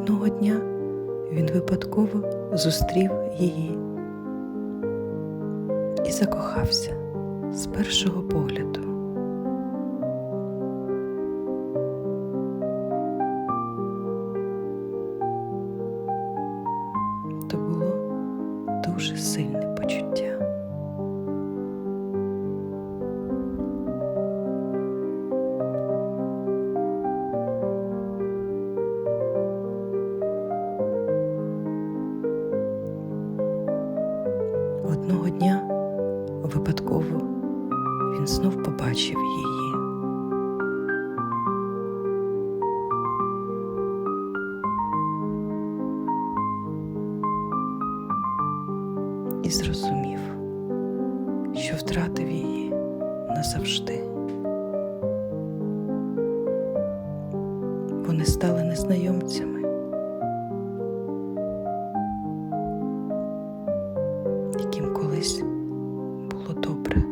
Одного дня він випадково зустрів її і закохався з першого погляду. То було дуже сильне почуття. Одного дня випадково він знов побачив її. І зрозумів, що втратив її назавжди. Вони стали незнайомцями. колись було добре.